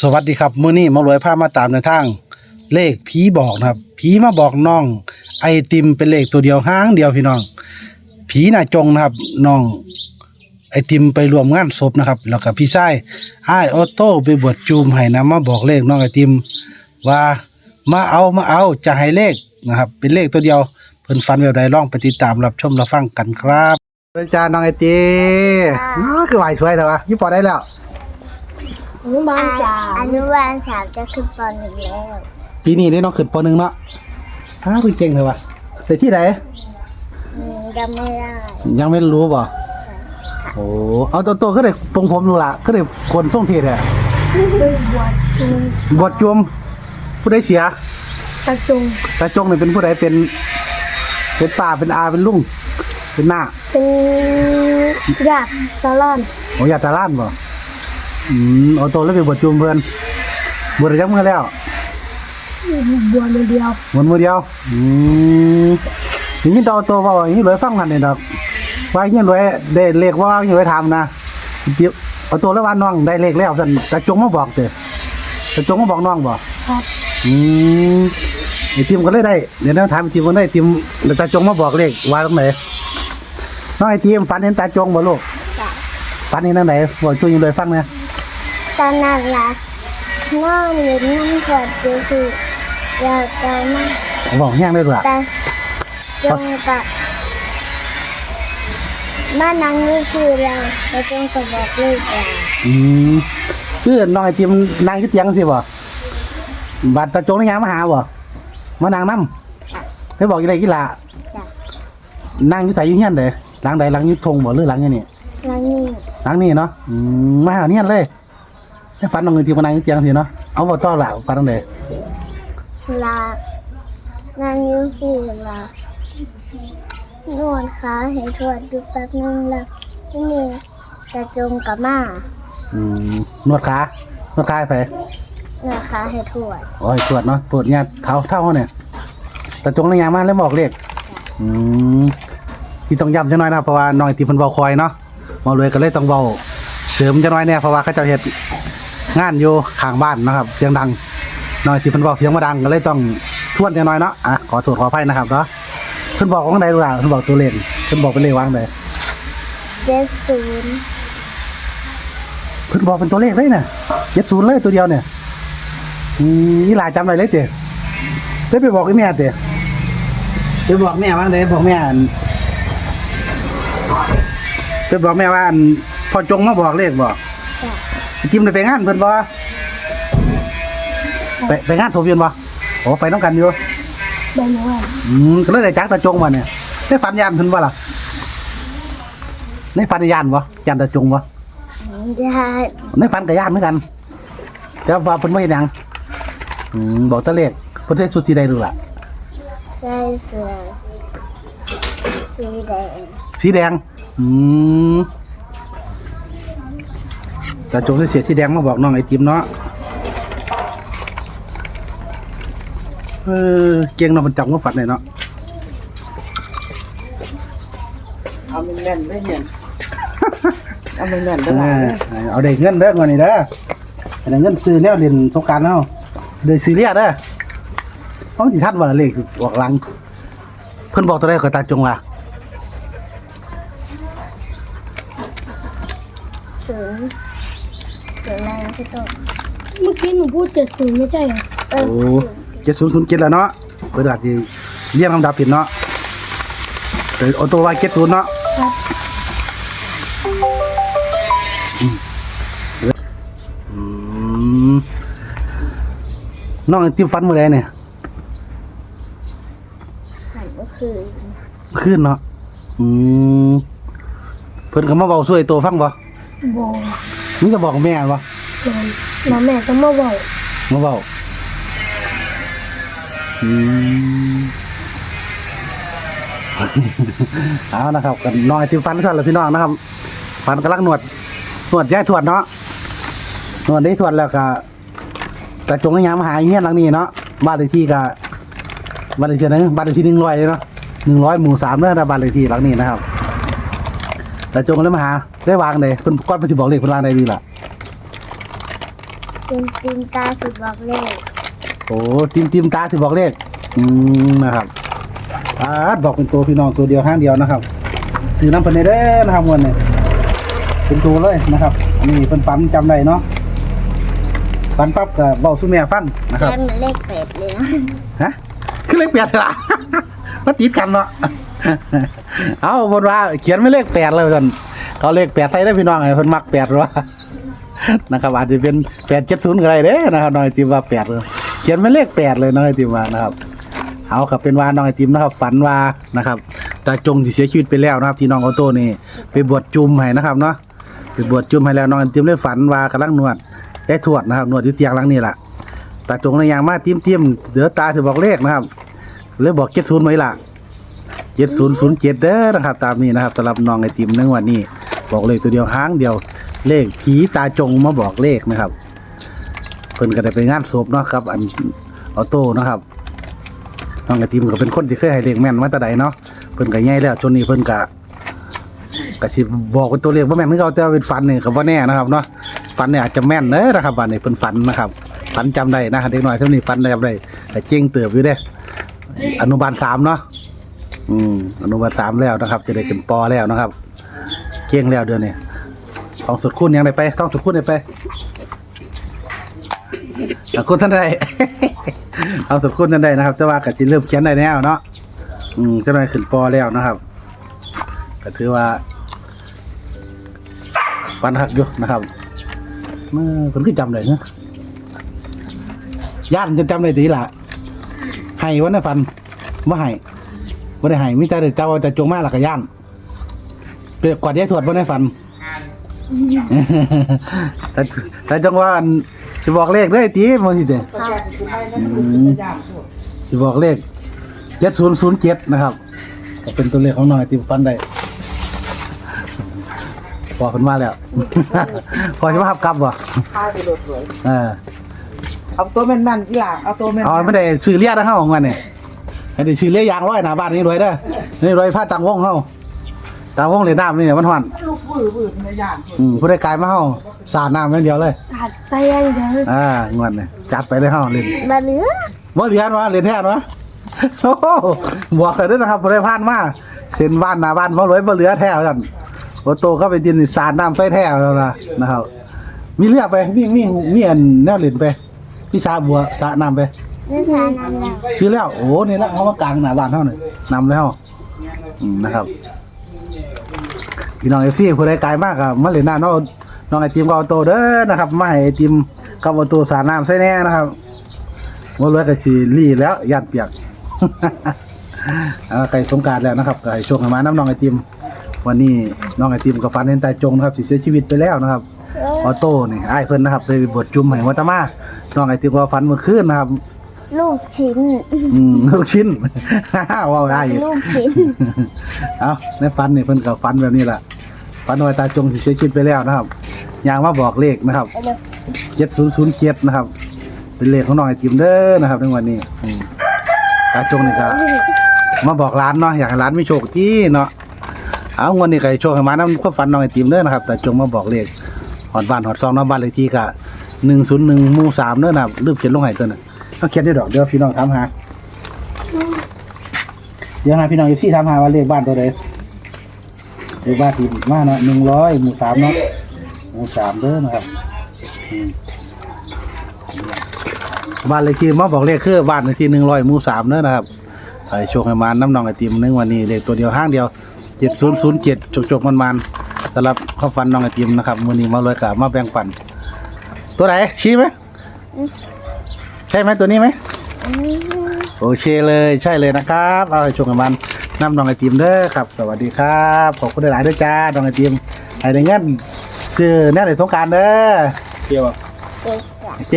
สวัสดีครับมื้อนี้หมารวยพามาตามในทาง เลขผีบอกนะครับผีมาบอกน้อง ไอติมเป็นเลขตัวเดียวห้างเดียวพี่น้อง ผีน่าจงนะครับน้อง ไอติมไปรวมงานศพนะครับ แล้วก็พี่ชายอ้ายออโต้ไปบวชจูมให้นะมาบอกเลขน้องไอติม ว่ามาเอามาเอาจะให้เลขนะครับ เป็นเลขตัวเดียวเพิ่นฟันแบบใดลองไปติดตามรับชมรับฟังกันครับอาจารย์น้องไอติมอ๋อคือไหวสวยแต่ว่ายี่ปอได้แล้ว อนุบาลสามอนุบาลสามจะขึ้นปหนึ่งแล้วปีนี้นี่น้องขึ้นปหนึ่งเนาะอ้าวเก่งเลยวะแต่ที่ไหนอืมจำไม่ได้ยังไม่รู้บ่โอ้เอาตัวตัวก็ได้ปรงผมดูละก็ได้คนส่งเทศอะด้วยบวชชุมบทจวมผู้ใดเสียตะจงตาจงนี่เป็นผู้ใดเป็น เป็นป้าเป็นอาเป็นลุงเป็นหน้าเป็นญาติตะล่อนโอ้ยาตาล้านบ่ อืมเอาตัวแล้วไปบทจวมเพื่อนบวชได้จักมือแล้วบวชเดียวหมดมือเดียว อืมทีนี้ตัวตัวเว่าอย่างนี้รวยฟังกันนี่ดอกว่าอย่างนี้รวยได้เลขว่าอย่างนี้รวยทำนะเดี๋ยวเอาตัวแล้วว่าน้องได้เลขแล้วสั่นตาจงมาบอกเด้อตาจงมาบอกน้องบ่ครับอืมไอติมก็เลยได้เดี๋ยวนะถามไอติมก็ได้ไอติมแล้วตาจงมาบอกเลขว่าตรงไหนน้องไอติมฝันเห็นตาจงบ่ลูกจ้ะฝันเห็นทางไหนบอกช่วยยิงเลยฟังนะ ตอนนั้นละน้องหรือน้ำขวดก็คืออยากจะมาบอกแห้งได้ด้วยแต่จงกับบ้านนังนี่คือเราเราจงกระบอกลูกเราอืมคือน้องไอติมนั่งที่เตียงสิบ่บัดตาจงนี่ยังมาหาบ่มานั่งน้ำได้บอกกี่ไรกี่ละจ้ะนั่งอยู่ใส่อยู่เฮียนเลยหลังใดหลังอยุทงบ่หรือหลังอยังนี่แล้วนี่หลังนี่เนาะอืมมาหาเฮียนเลย ให้ฝันน้องไอติมมานั่งที่เตียงสิเนาะเอาบ่ต่อละฝันตรงไหนลานังนี่คือเรานวดขาให้ทวดดูแป๊บนึงแล้วที่นี่จะจงกับมาอืมนวดขานวดขาให้ไปนวดขาให้ทวดโอ้ยตรวจเนาะตรวจเนี่ยเท้าเท่าเนี่ยแต่จงระยางมาแล้วบอกเลขอืมที่ต้องย้ำจะน้อยนะเพราะว่าน้องไอติมเพิ่นเบาคอยเนาะมาเลยก็เลยต้องเบาเสริมจะน้อยเนี่ยเพราะว่าเขาเจะเฮ็ด งานอยู่ข้างบ้านนะครับ เสียงดังน้องไอติมเพิ่นบอกเสียงมาดังก็เลยต้องทวนจะน้อยเนาะอะขอโทษขออภัยนะครับเนาะเพิ่นบอกว่าไดดูล่ะเพิ่นบอกตัวเลขเพิ่นบอกเป็นเลขวางใดเจ็ดศูนย์เพิ่นบอกเป็นตัวเลขเลยเนี่ยเจ็ดศูนย์เลยตัวเดียวเนี่ยอืมนี่หลายจำได้เลยเต๋ได้ไปบอกไอ้แม่เต๋ไปบอกแม่ว่าไดบอกแม่อันไปบอกแม่ว่าอันพอจงมาบอกเลขบอก จ้ะจิมได้ไปงานเพิ่นบ่ไปไปงานโทเบียนบ่โอ้ไปน้องกันอยู่ใบหนูแหวนอืมก็เลยได้จักตาจงมาเนี่ยได้ฝันยานเพิ่นบ่ล่ะในฝันยานบ่ยานตาจงบ่ได้ในฝันกับยานเหมือนกันแต่ว่าเพิ่นบ่เฮ็ดหยังอืมบอกแตะเลขเพิ่นได้สุดสีใดดูล่ะใส่เสื้อสีแดงสีแดงอืม ตาจงได้เสียสีแดงมาบอกน้องไอติมเนาะเออเก่งเนาะมันจับมาฝันเลยเนาะเอาเป็นแม่นได้เนี่ยเอาเป็นแม่นได้เอหลายอเลยเอาได้เงินเด้อก่อนนี่เด้อเอาได้เงินซื้อแนวเรียนสงกรารเนาะได้ซื้อเรียเด้อเขาสิทัดว่าเลขบอกหลัง เพิ่นบอกตัวใดก็ตาจงว่าศูนย์ ศูนย์อะไรนะพี่โตเมื่อกี้หนูพูดเจ็ดศูนย์ไม่ใช่เหรอเออโอ้เจ็ดศูนย์ศูนย์เจ็ดแล้วเนาะเปิดอาจจะเรียงลำดับผิดเนาะเดี๋ยวเอาตัวไว้เจ็ดศูนย์เนาะครับอืมน้องไอติมฟันมือใดเนี่ยหันก็คือขึ้นเนาะอืมเพิ่นก็มาเบาช่วยตัวฟังบ่บอ มึงจะบอกแม่บ่ลแล้วแม่ก็มาบอกมาเบาอืมเอานะครับกันน้อยที่ฟันก่อนละพี่น้องนะครับ ฟันกำลังหนวดหนวดย้ายถวดเนาะหนวดได้ถวดแล้วก็แต่จงยามมาหาอยู่เฮียนหลังนี้เนาะบ้านเลขที่ก็บ้านเลขที่นึงบ้านเลขที่หนึ่งร้อยเลยเนาะหนึ่งร้อยหมู่สามเด้อนะบ้านเลขที่หลังนี้นะครับ แต่จงเลยมาหาได้วางเลยเพิ่นก้อนเพิ่นสิบอกเลขเพิ่นวางได้ดีล่ะเป็นตีนตาสิบอกเลขโอ้ติมติมตาสิบอกเลขอืมนะครับอาดบอกเป็นตัวพี่น้องตัวเดียวห้างเดียวนะครับซื้อน้ำเพันเด้อนะครับวันนี้เป็นตัวเลยนะครับอันนี้เป็นฝันจำได้เนาะฝันปั๊บก็เบาสุแม่ฟังนะครับแค่มันเลขเป็ดเลยนะฮะคือเลขแปดล่ะมาติดกันเนาะ เอาบนว่าเขียนไม่เลขแปดเลยท่านเขาเลขแปดใส่ได้พี่น้องไอ้เพิ่นมักแปดหรอนะครับอาจจะเป็นแปดเจ็ดศูนย์ก็ได้เด้นะครับน้องไอติมว่าแปดเลยเขียนไม่เลขแปดเลยน้องไอติมว่านะครับ เอาครับเป็นว่าน้องไอติมนะครับ ฝันว่านะครับตาจงที่เสียชีวิตไปแล้วนะครับ ที่น้องออโต้นี่ไปบวชจุ่มให้นะครับเนาะไปบวชจุ่มให้แล้วน้องไอติมเลยฝันว่ากำลังนวดได้ทวดนะครับนวดที่เตียงหลังนี่แหละตาจงในยางมาติ้มติ้มๆเดี๋ยวตาจะบอกเลขนะครับเลยบอกเจ็ดศูนย์ไว้ล่ะ เจ็ดศูนย์ศูนย์เจ็ดเด้อนะครับตามนี้นะครับสำหรับน้องไอติมในวันนี้ บอกเลขตัวเดียวห้างเดียวเลขผีตาจงมาบอกเลขนะครับ เพิ่นก็ได้ไปงานศพเนาะครับ อันออโต้นะครับน้องไอติมก็เป็นคนที่เคยให้เลขแม่นมาแต่ใดเนาะเพิ่นก็ใหญ่แล้วจนนี้เพิ่นก็ก็สิบอกเป็นตัวเลขบ่าแม่นคือเขาแต่ว่าเป็นฝันนี่ก็บ่แน่นะครับเนาะฝันเนี่ยอาจจะแม่นเด้อนะครับบัดนี้เพิ่นฝันนะครับฝันจำได้นะเด็กน้อยเท่านี้ฝันจำได้แต่เจ๊งเติบอยู่เด้อนุบาลสามเนาะ อืมอนุบาลสามแล้วนะครับ จะได้ขึ้นปอแล้วนะครับ เก่งแล้วเดือนนี้ต้องสุดคุณยังไงไปต้องสุดคุณยังไปอะคุณท่านใดเอาสุดคุณท่านใดนะครับ แต่ว่าก็จะเริ่มเขียนได้แล้วเนาะอืมจะหน่อยขึ้นปอแล้วนะครับก็ถือว่าฟันหักอยู่นะครับเมื่อคนคือจำได้เนาะย่านจะจำได้ตีละให้วันนั้นฟันว่าให้ ว่าได้ให้มิแต่เด็กเจ้าจะจงมาหลักย่านเปรียบกว่าได้ถวดวันนั้นฟัน แต่แต่จังว่าอันจะบอกเลขเลยตีมันสิเด้ประชาชนไทยนั่นคือพยานพูดจะบอกเลขเจ็ดศูนย์ศูนย์เจ็ดนะครับก็เป็นตัวเลขของน้อยที่ฟันได้พอขึ้นมาแล้ว พอจะมาหับกลับบ่พายไปโดดสวยเออเอาตัวแม่นๆที่หลังเอาตัวแม่นอ๋อไม่ได้ซื้อเลียดนะเฮาของมันเนี่ย ไม่ได้ซื้อเลียยางร้อยหน้าบ้านนี่รวยเด้อนี่รวยผ้าตังวงเฮาตังวงเลยน้ำนี่เนี่ยมันห่อนลูกปื้อปื้อพยานพูดอืมผู้ได้กายมาเฮาสาดน้ำอย่างเดียวเลยตัดไปยังเดี๋ยวอ่างอนเนี่ยจัดไปเลยเฮาเล่นบะเหลือบ่เหรียญวะเหรียญแท้วะโอ้โหบอกเลยเด้อนะครับผู้ได้ผ่านมาเส้นบ้านหน้าบ้านบ่รวยบ่เหลือแท้ท่านโอโตเข้าไปดินนี่สาดน้ำไฟแท้แล้วนะนะครับ มีเรือไปมีมีมีอันแนวเล่นไปพี่ชาบัวสาดน้ำไป นิทานนำแล้วซื้อแล้ว โอ้นี่ละเขามากลางหน้าบ้านเท่านี่นำแล้วอืมนะครับพี่น้องเอฟซีผู้ใดไกลมากอะมาเล่นหน้าน้องน้องไอติมกับออโตเด้อนะครับมาให้ไอติมกับออโตสาดน้ำใส่แน่นะครับว่ารวยกับชีรีแล้วยัดเปียกเอาไก่สงกรารแล้วนะครับไก่ชงให้มาน้ำน้องไอติม วันนี้น้องไอติมกับฟันเห็นตายจงนะครับสิเสียชีวิตไปแล้วนะครับออโต้นี่ไอ้ายเพิ่นนะครับไปบวชจุ่มให้วัตมาน้องไอติมก็ฟันเมื่อคืนนะครับ ลูกชิ้น อืมลูกชิ้น ว้าวได้อยู่ลูกชิ้น เอาในฟันนี่เพิ่นกับฟันแบบนี้แหละฟันไว้ตาจงที่เสียชีวิตไปแล้วนะครับยางมาบอกเลขนะครับเอาเลยเจ็ดศูนย์ศูนย์เจ็ดนะครับ เป็นเลขของน้องไอติมเด้อนะครับในวันนี้อืมตาจงนี่ก็มาบอกร้านเนาะอยากให้ร้านมีโชคที่เนาะเอางวันนี้ก็ให้โชคให้มาน้ำก็ฟันน้องไอติมเด้อนะครับตาจงมาบอกเลขหอดบ้านหอดซองเน้องบ้านเลขที่ก็หนึ่งศูนย์หนึ่งมู่สามเด้อนะครับลืมเขียนลงให้ตัวน่ะ เขียนได้ดอกเดี๋ยวพี่น้องถามหาเดี๋ยวหาพี่น้องอีซี่ถามหาว่าเลขบ้านตัวใดเลขบ้านที่มาเนาะหนึ่งร้อยหมู่สามเนาะหมู่สามเด้อนะครับอืมบ้านเลขที่มาบอกเลขคือบ้านเลขที่หนึ่งร้อยหมู่สามเด้อนะครับไอ้โชคให้มาน้ำนองไอติมหนึงวันนี้เลขตัวเดียวห้างเดียวเจ็ดศูนย์ศูนย์เจ็ดจกจกมันมันๆสำหรับข้าวฟันน้องไอติมนะครับวันนี้มาเลยกับมาแบ่งปัน ตัวไหนชี้ไหม ช่ไหมตัวนี้ไหมอันนี้โอเคเลยใช่เลยนะครับ เอาให้ชมกันมันน้ำน้องไอติมเด้อครับ สวัสดีครับขอบคุณหลายๆด้วยจ้าน้องไอติมให้ได้เงินซื้อแน่ในสงกรารเด้อเดียวเด็กอะโอเค